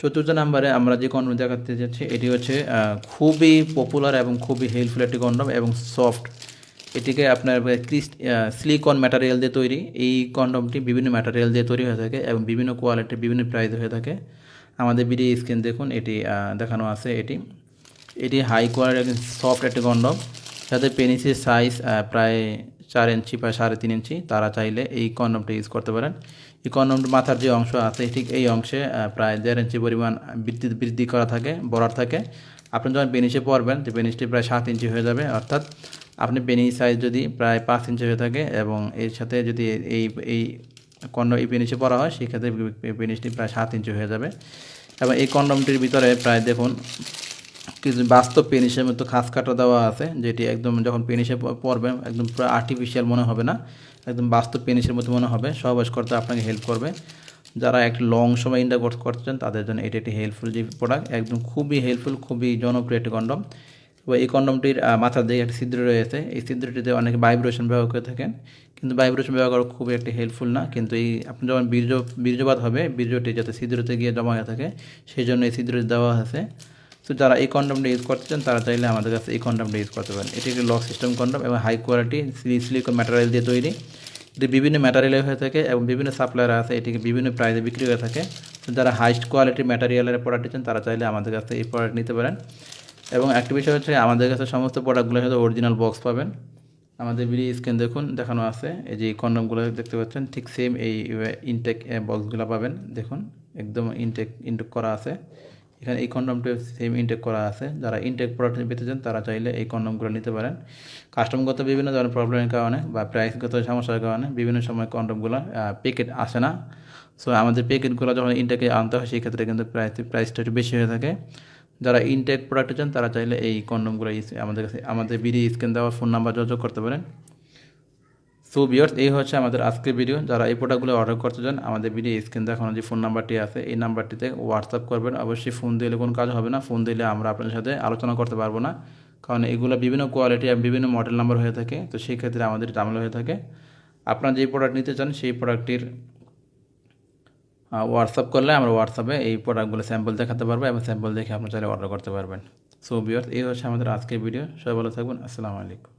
চতুর্থ নাম্বারে আমরা যে কন্ডম দেখাতে যাচ্ছি, এটি হচ্ছে খুবই পপুলার এবং খুবই হেল্পফুল একটি কন্ডম এবং সফট এটিকে আপনার ক্রিস্ট সিলিকন ম্যাটেরিয়াল দিয়ে তৈরি। এই কন্ডমটি বিভিন্ন ম্যাটেরিয়াল দিয়ে তৈরি হয়ে থাকে এবং বিভিন্ন কোয়ালিটি বিভিন্ন প্রাইস হয়ে থাকে। আমাদের বিডি স্ক্রিন দেখুন, এটি দেখানো আছে এটি। এটি হাই কোয়ালিটির সফট একটি কন্ডম যাতে পেনিসের সাইজ প্রায় চার ইঞ্চি বা সাড়ে তিন ইঞ্চি, তারা চাইলে এই কন্ডমটা ইউজ করতে পারেন। এই কন্ডমটার মাথার যে অংশ আছে, ঠিক এই অংশে প্রায় দেড় ইঞ্চি পরিমাণ বৃদ্ধি বৃদ্ধি করা থাকে বড়ার থাকে। আপনি যখন বেনিসে পরবেন তো পেনিসটি প্রায় সাত ইঞ্চি হয়ে যাবে, অর্থাৎ আপনি পেনিস সাইজ যদি প্রায় পাঁচ ইঞ্চি হয়ে থাকে এবং এর সাথে যদি এই এই কন্ডম, এই পেনিসে পরা হয়, সেক্ষেত্রে পেনিসটি প্রায় সাত ইঞ্চি হয়ে যাবে। এবং এই কন্ডমটির ভিতরে প্রায় দেখুন কিছু বাস্তব পেনিসের মতো খাস কাটা দেওয়া আছে, যেটি একদম যখন পেনিসে প- পরবেন একদম পুরো আর্টিফিশিয়াল মনে হবে না, একদম বাস্তব পেনিসের মতো মনে হবে সহবাস করতে আপনাকে হেল্প করবে। যারা একটু লং সময় ইন্টারকোর্স করছেন, তাদের জন্য এটি একটি হেল্পফুল যে প্রোডাক্ট একদম খুবই হেল্পফুল খুবই জনপ্রিয় একটি কন্ডম এবং এই কন্ডমটির মাথার দিকে একটি ছিদ্র রয়েছে, এই ছিদ্রটিতে অনেকে ভাইব্রেশন ব্যবহার করে থাকেন। কিন্তু ভাইব্রেশন ব্যবহার করা খুবই একটি হেল্পফুল না, কিন্তু এই আপনি যখন বীর্য, বীর্যপাত হবে, বীর্যটি যাতে ছিদ্রতে গিয়ে জমা হয়ে থাকে, সেই জন্য এই ছিদ্রটি দেওয়া আছে। তো যারা এই কন্ডমটা ইউজ করতে চান, তারা চাইলে আমাদের কাছে এই কন্ডমটা ইউজ করতে পারেন। এটি একটি লক সিস্টেম কন্ডম এবং হাই কোয়ালিটি সিলিকন ম্যাটেরিয়াল দিয়ে তৈরি। এটি বিভিন্ন ম্যাটেরিয়ালে হয়ে থাকে এবং বিভিন্ন সাপ্লায়ার আছে, এটিকে বিভিন্ন প্রাইসে বিক্রি হয়ে থাকে। তো যারা হাইস্ট কোয়ালিটির ম্যাটেরিয়ালের প্রোডাক্ট চান, তারা চাইলে আমাদের কাছে এই প্রোডাক্ট নিতে পারেন। এবং একটি বিষয় হচ্ছে, আমাদের কাছে সমস্ত প্রোডাক্টগুলো সাথে অরিজিনাল বক্স পাবেন। আমাদের বিডি স্ক্যান দেখুন, দেখানো আছে। এই যে কন্ডমগুলো দেখতে পাচ্ছেন, ঠিক সেম এই ইনটেক বক্সগুলো পাবেন। দেখুন, একদম ইনটেক ইনটেক করা আছে। এখানে এই কন্ডমটা সেম ইনটেক করা আছে। যারা ইনটেক প্রোডাক্ট পেতে চান, তারা চাইলে এই কন্ডমগুলো নিতে পারেন। কাস্টমগত বিভিন্ন ধরনের প্রবলেমের কারণে বা প্রাইসগত সমস্যার কারণে বিভিন্ন সময় কন্ডমগুলো প্যাকেট আসে না। সো আমাদের প্যাকেটগুলো যখন ইনটেকে আনতে হয়, সেক্ষেত্রে কিন্তু প্রাইস প্রাইসটা একটু বেশি হয়ে থাকে। যারা ইনটেক প্রোডাক্ট চান, তারা চাইলে এই কন্ডমগুলো আমাদের কাছে, আমাদের বিডি স্ক্যান দেওয়া ফোন নাম্বার যোগাযোগ করতে পারেন। সো বিয়ার্স এই হচ্ছে আমাদের আজকের ভিডিও যারা এই প্রোডাক্টগুলো অর্ডার করতে চান, আমাদের ভিডিও স্ক্রিন দেখানো যে ফোন নাম্বারটি আছে, এই নাম্বারটিতে হোয়াটসঅ্যাপ করবেন। অবশ্যই ফোন দিলে কোনো কাজ হবে না। ফোন দিলে আমরা আপনাদের সাথে আলোচনা করতে পারব না। কারণ এগুলো বিভিন্ন কোয়ালিটি আর বিভিন্ন মডেল নাম্বার হয়ে থাকে। তো সেই ক্ষেত্রে আমাদের ঝামেলা হয়ে থাকে। আপনারা যেই প্রোডাক্ট নিতে চান, সেই প্রোডাক্টটির হোয়াটসঅ্যাপ করলে আমরা হোয়াটসঅ্যাপে এই প্রোডাক্টগুলো স্যাম্পল দেখাতে পারব এবং স্যাম্পল দেখে আপনার চাইলে অর্ডার করতে পারবেন। সো বিয়ার্স এই হচ্ছে আমাদের আজকের ভিডিও সবাই ভালো থাকবেন। আসসালামু আলাইকুম।